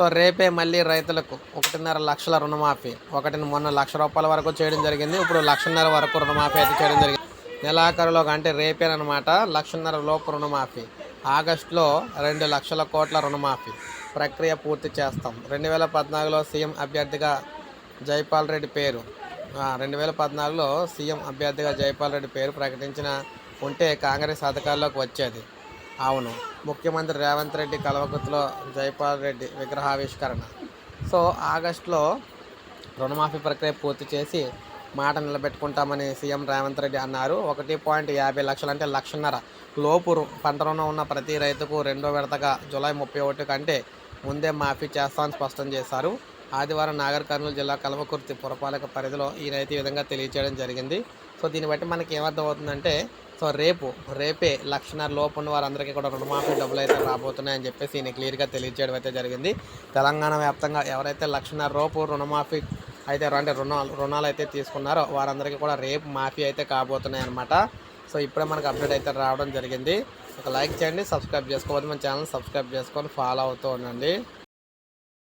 So రేపే మళ్ళీ రైతులకు ఒకటిన్నర లక్షల రుణమాఫీ. ఒకటి మొన్న లక్ష రూపాయల వరకు చేయడం జరిగింది. ఇప్పుడు లక్షన్నర వరకు రుణమాఫీ అయితే చేయడం జరిగింది. నెలాఖరులో అంటే రేపేనమాట లక్షన్నర లోపు రుణమాఫీ. ఆగస్టులో రెండు లక్షల కోట్ల రుణమాఫీ. ప్రక్రియ పూర్తి చేస్తాం. రెండు వేల పద్నాలుగులో సీఎం అభ్యర్థిగా జైపాల్ రెడ్డి పేరు. రెండు వేల పద్నాలుగులో సీఎం అభ్యర్థిగా జైపాల్ రెడ్డి పేరు ప్రకటించిన ఉంటే కాంగ్రెస్ అధికారంలోకి వచ్చేది. అవును. ముఖ్యమంత్రి రేవంత్ రెడ్డి కలవకుర్తిలో జైపాల్ రెడ్డి విగ్రహావిష్కరణ. సో ఆగస్టులో రుణమాఫీ ప్రక్రియ పూర్తి చేసి మాట నిలబెట్టుకుంటామని సీఎం రేవంత్ రెడ్డి అన్నారు. ఒకటి పాయింట్ యాభై లక్షలు అంటే లక్షన్నర. లోపు పంట రుణం ఉన్న ప్రతి రైతుకు రెండో విడతగా జూలై ముప్పై ఒకటి కంటే ముందే మాఫీ చేస్తామని స్పష్టం చేశారు. ఆదివారం నాగర్ కర్నూలు జిల్లా కల్వకుర్తి పురపాలక పరిధిలో ఈ రైతు ఈ విధంగా తెలియచేయడం జరిగింది. సో దీన్ని బట్టి మనకి ఏమర్థం అవుతుందంటే సో రేపు రేపే లక్షన్నర లోపు ఉన్న వారందరికీ కూడా రుణమాఫీ డబ్బులు అయితే రాబోతున్నాయని చెప్పేసి ఈయన క్లియర్గా తెలియచేయడం అయితే జరిగింది. తెలంగాణ వ్యాప్తంగా ఎవరైతే లక్షన్నర లోపు రుణమాఫీ అయితే అంటే రుణాలు రుణాలు అయితే తీసుకున్నారో వారందరికీ కూడా రేపు మాఫీ అయితే కాబోతున్నాయి అనమాట సో ఇప్పుడే మనకు అప్డేట్ అయితే రావడం జరిగింది. ఒక లైక్ చేయండి సబ్స్క్రైబ్ చేసుకోవద్దు. మన ఛానల్ సబ్స్క్రైబ్ చేసుకొని ఫాలో అవుతూ ఉండండి.